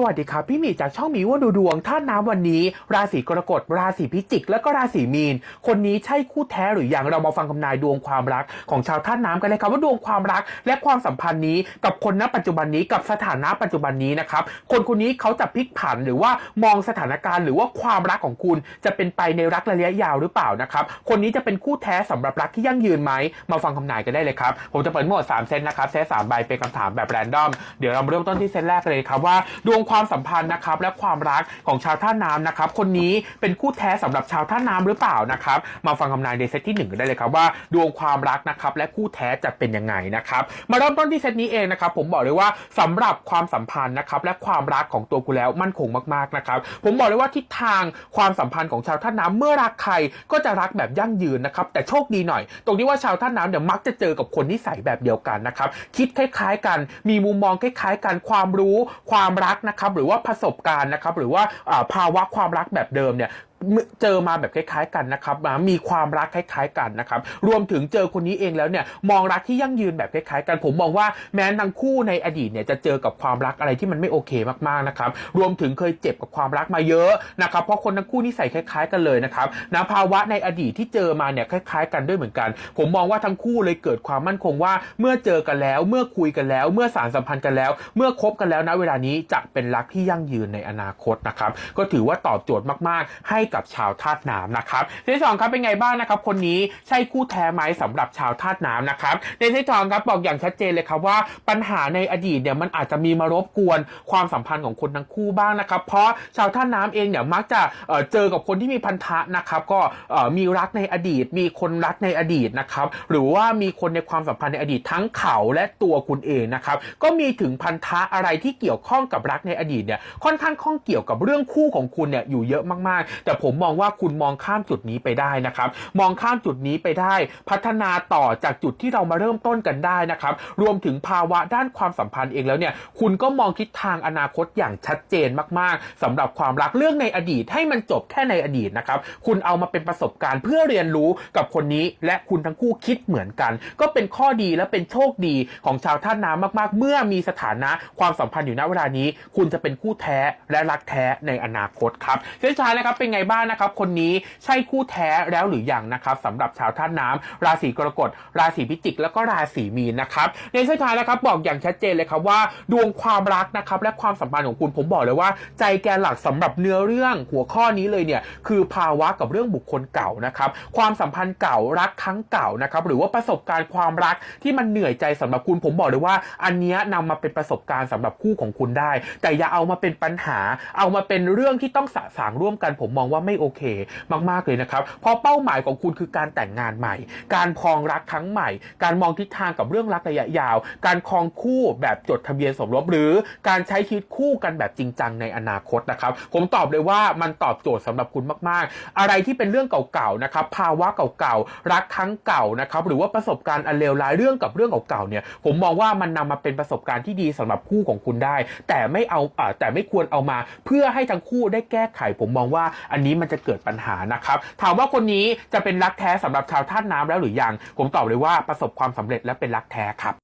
สวัสดีครับพี่มีจากช่องมีว่าดูดวงท่าตุน้ำวันนี้ ราศีกรกฎราศีพิจิก แล้วก็ราศีมีน คนนี้ใช่คู่แท้หรือยังเรามาฟังคำนายดวงความรักของชาวท่าตุน้ำกันเลยครับว่าดวงความรัก และความสัมพันธ์นี้กับคนณปัจจุบันนี้กับสถานะปัจจุบันนี้นะครับคนคนนี้เขาจะพลิกผันหรือว่ามองสถานการณ์หรือว่าความรักของคุณจะเป็นไปในรักระยะยาวหรือเปล่านะครับคนนี้จะเป็นคู่แท้สำหรับรักที่ยั่งยืนไหมมาฟังคำนายกันได้เลยครับผมจะเปิดหมด3เซตนะครับเซตสามใบเป็นคำถามแบบแรนดอมเดี๋ยวเรามาเริ่มต้นที่เซตแรกเลยครับว่าดวงความสัมพันธ์นะครับและความรักของชาวท่าน้ำนะครับคนนี้เป็นคู่แท้สำหรับชาวท่าน้ำหรือเปล่านะครับมาฟังคำนายในเซตที่หนึ่งกันได้เลยครับว่าดวงความรักนะครับและคู่แท้จะเป็นยังไงนะครับมาเริ่มต้นที่เซตนี้เองนะครับผมบอกเลยว่าสำหรับความสัมพันธ์นะครับและความรักของตัวคุณแล้วมั่นคงมากๆนะครับผมบอกเลยว่าทิศทางความสัมพันธ์ของชาวท่าน้ำเมื่อรักใครก็จะรักแบบยั่งยืนนะครับแต่โชคดีหน่อย ตรงที่ว่าชาวท่าน้ำเนี่ยมักจะเจอกับคนนิสัยแบบเดียวกันนะครับคิดคล้ายๆกัน มีมุมมองคล้ายๆกันความรู้ ความรักนะครับหรือว่าประสบการณ์นะครับหรือว่าอ่าภาวะความรักแบบเดิมเนี่ย เจอมาแบบคล้าย ๆ กันนะครับมีความรักคล้าย ๆ กันนะครับ รวมถึงเจอคนนี้เองแล้วเนี่ยมองรักที่ยั่งยืนแบบคล้ายๆ กันผมมองว่าแม้ทั้งคู่ในอดีตเนี่ยจะเจอกับความรักอะไรที่มันไม่โอเคมากๆนะครับ รวมถึงเคยเจ็บกับความรักมาเยอะนะครับ เพราะคนทั้งคู่นิสัยคล้ายๆ กันเลยนะครับนะภาวะในอดีตที่เจอมาเนี่ยคล้าย ๆ กันด้วยเหมือนกัน ผมมองว่าทั้งคู่เลยเกิดความมั่นคงว่าเมื่อเจอกันแล้ว เมื่อคุยกันแล้ว เมื่อสารสัมพันธ์กันแล้ว เมื่อคบกันแล้วนะเวลานี้จะเป็นรักที่ยั่งยืนในอนาคตนะครับ ก็ถือว่าตอบโจทย์มากๆ ให้กับชาวธาตุน้ำนะครับในที่สองครับเป็นไงบ้างนะครับ คนนี้ใช่คู่แท้ไหมสำหรับชาวธาตุน้ำนะครับในที่สองครับบอกอย่างชัดเจนเลยครับว่าปัญหาในอดีตเนี่ยมันอาจจะมีมารบกวนความสัมพันธ์ของคนทั้งคู่บ้างนะครับ เพราะชาวธาตุน้ำเองเนี่ยมักจะเเจอกับคนที่มีพันธะนะครับ ก็มีรักในอดีต มีคนรักในอดีตนะครับ หรือว่ามีคนในความสัมพันธ์ในอดีตทั้งเขาและตัวคุณเองนะครับ ก็มีถึงพันธะอะไรที่เกี่ยวข้องกับรักในอดีตเนี่ยค่อนข้างข้องเกี่ยวกับเรื่องคู่ของคุณเนี่ยอยู่เยอะมากๆ แต่ผผมมองว่าคุณมองข้ามจุดนี้ไปได้นะครับ มองข้ามจุดนี้ไปได้ พัฒนาต่อจากจุดที่เรามาเริ่มต้นกันได้นะครับ รวมถึงภาวะด้านความสัมพันธ์เองแล้วเนี่ย คุณก็มองทิศทางอนาคตอย่างชัดเจนมากๆสำหรับความรักเรื่องในอดีตให้มันจบแค่ในอดีตนะครับ คุณเอามาเป็นประสบการณ์เพื่อเรียนรู้กับคนนี้ และคุณทั้งคู่คิดเหมือนกัน ก็เป็นข้อดีและเป็นโชคดีของชาวท่าน้ำมากๆ เมื่อมีสถานะความสัมพันธ์อยู่ณเวลานี้ คุณจะเป็นคู่แท้และรักแท้ในอนาคตครับเส้นชายนะครับเป็นไงบ้างนะครับ คนนี้ใช่คู่แท้แล้วหรือยังนะครับสำหรับชาวท่าน้ำราศีกรกฎ ราศีพิจิก แล้วก็ราศีมีนนะครับ ในเส้นชายนะครับบอกอย่างชัดเจนเลยครับว่า ดวงความรักนะครับและความสัมพันธ์ของคุณผมบอกเลยว่า ใจแกนหลักสำหรับเนื้อเรื่องหัวข้อนี้เลยเนี่ยคือภาวะกับเรื่องบุคคลเก่านะครับความสัมพันธ์เก่ารักครั้งเก่านะครับหรือว่าประสบการณ์ความรักที่มันเหนื่อยใจสำหรับคุณผมบอกเลยว่า อันนี้ยนำมาเป็นประสบการณ์สำหรับคู่ของคุณได้ แต่อย่าเอามาเป็นปัญหา เอามาเป็นเรื่องที่ต้องสะสางร่วมกันผมมองว่าว่าไม่โอเค มากๆเลยนะครับเพราะเป้าหมายของคุณคือการแต่งงานใหม่ การพองรักครั้งใหม่ การมองทิศทางกับเรื่องรักระยะยาว การครองคู่แบบจดทะเบียนสมรสหรือการใช้ชีวิตคู่กันแบบจริงจังในอนาคตนะครับ ผมตอบเลยว่ามันตอบโจทย์สำหรับคุณมาก ๆ อะไรที่เป็นเรื่องเก่าๆนะครับภาวะเก่าๆรักครั้งเก่านะครับหรือว่าประสบการณ์อันเลวร้ายเรื่องกับเรื่องเก่าๆเนี่ยผมมองว่ามันนำมาเป็นประสบการณ์ที่ดีสำหรับคู่ของคุณได้ แต่ไม่เอาอ่าแต่ไม่ควรเอามา เพื่อให้ทั้งคู่ได้แก้ไข ผมมองว่าอันนี้มันจะเกิดปัญหานะครับ ถามว่าคนนี้จะเป็นรักแท้สำหรับชาวท่านน้ำแล้วหรือยัง ผมตอบเลยว่าประสบความสำเร็จและเป็นรักแท้ครับ